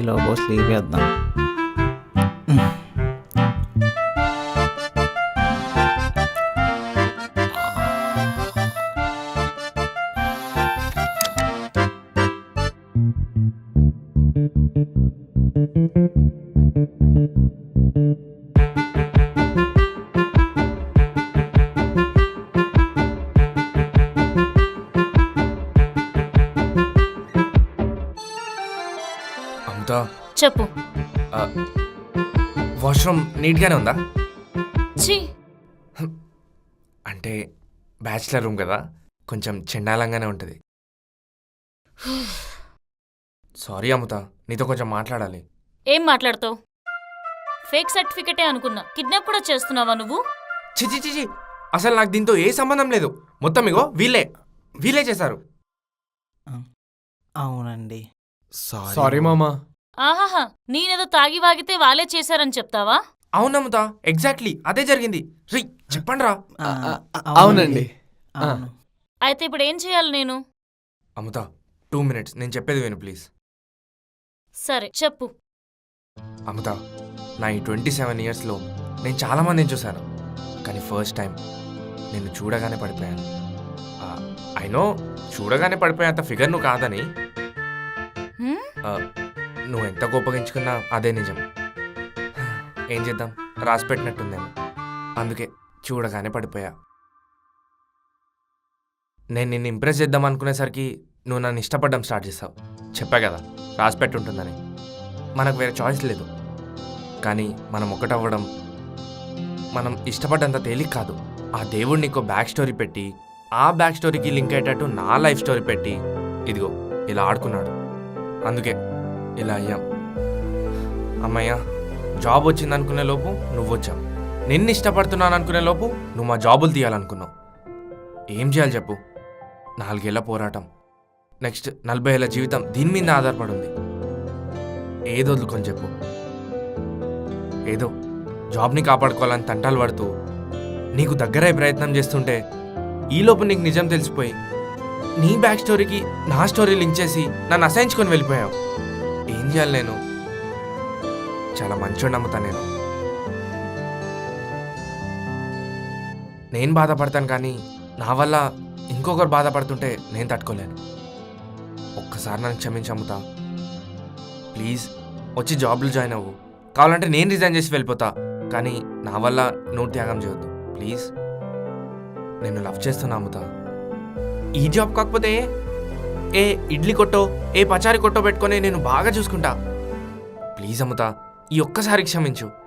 ఈ logo slew వేద్దాం అమృత చెప్పు. వాష్రూమ్ నీట్గానే ఉందా? ఛీ. అంటే బ్యాచిలర్ రూమ్ కదా కొంచెం చెండాలంగానే ఉంటుంది. సారీ అమృత నీతో కొంచెం మాట్లాడాలి. ఏం మాట్లాడతావు? ఫేక్ సర్టిఫికెటే అనుకున్నా. కిడ్నాప్ కూడా చేస్తున్నావా నువ్వు? చిచి చిచి అసలు నాకు దీంతో ఏ సంబంధం లేదు. మొత్తం ఇగో వీళ్ళే. వీళ్ళే చేశారు. అవునండి. సారీ మామా. ఆహాహా నేనేదో తాగి వాగితే వాళ్ళే చేశారని చెప్తావా? అవునమ్ముత ఎగ్జాక్ట్లీ అదే జరిగింది. రీ చెప్పండి రా అవునండి. అవును అయితే ఇప్పుడు ఏం చేయాలి నేను? అమృత టూ మినిట్స్ నేను చెప్పేది విను ప్లీజ్. సరే చెప్పు. అమృత నా ఈ ట్వంటీ సెవెన్ ఇయర్స్లో నేను చాలా మందిని చూశాను. కానీ ఫస్ట్ టైం నిన్ను చూడగానే పడిపోయాను. ఐ నో చూడగానే పడిపోయేంత ఫిగర్ నువ్వు కాదని. హ్మ్? ఆ, నువ్వు ఎంత గొప్పగించుకున్నా అదే నిజం. ఏం చేద్దాం? రాసి పెట్టినట్టుందేమో అందుకే చూడగానే పడిపోయా. నేను నిన్ను ఇంప్రెస్ చేద్దాం అనుకునేసరికి నువ్వు నన్ను ఇష్టపడడం స్టార్ట్ చేసావు చెప్పా కదా రాసి పెట్టుంటుందని మనకు వేరే చాయిస్ లేదు. కానీ మనం ఒకటవ్వడం మనం ఇష్టపడ్డంత తేలిక కాదు. ఆ దేవుడు నీకు బ్యాక్ స్టోరీ పెట్టి ఆ బ్యాక్ స్టోరీకి లింక్ అయ్యేటట్టు నా లైఫ్ స్టోరీ పెట్టి ఇదిగో ఇలా ఆడుకున్నాడు. అందుకే ఇలా అయ్యాం. అమ్మయ్య జాబ్ వచ్చింది అనుకునే లోపు నువ్వు వచ్చావు. నిన్ను ఇష్టపడుతున్నాను అనుకునే లోపు నువ్వు మా జాబులు తీయాలనుకున్నావు. ఏం చేయాలి చెప్పు? నాలుగేళ్ళ పోరాటం. నెక్స్ట్ నలభై ఏళ్ళ జీవితం దీని మీద ఆధారపడి ఉంది ఏదో వదులుకొని చెప్పు. ఏదో జాబ్ని కాపాడుకోవాలని తంటాలు పడుతూ నీకు దగ్గరై ప్రయత్నం చేస్తుంటే ఈలోపు నీకు నిజం తెలిసిపోయి నీ బ్యాక్ స్టోరీకి నా స్టోరీ లింక్ చేసి నన్ను అసహించుకొని వెళ్ళిపోయావు. చేయాలి నేను. చాలా మంచోడు నమ్ముతా నేను. నేను బాధపడతాను కానీ నా వల్ల ఇంకొకరు బాధపడుతుంటే నేను తట్టుకోలేను. ఒక్కసారి నన్ను క్షమించమ్ముతా ప్లీజ్ వచ్చి జాబ్లో జాయిన్ అవ్వు. కావాలంటే నేను రిజైన్ చేసి వెళ్ళిపోతా. కానీ నా వల్ల నువ్వు త్యాగం చేయొద్దు. ప్లీజ్ నేను లవ్ చేస్తున్నా అమ్ముతా ఈ జాబ్ కాకపోతే ఏ ఇడ్లీ కొట్టో ఏ పచారీ కొట్టో పెట్టుకొని నేను బాగా చూసుకుంటా. ప్లీజ్ అమ్ముతా ఈ ఒక్కసారి క్షమించు.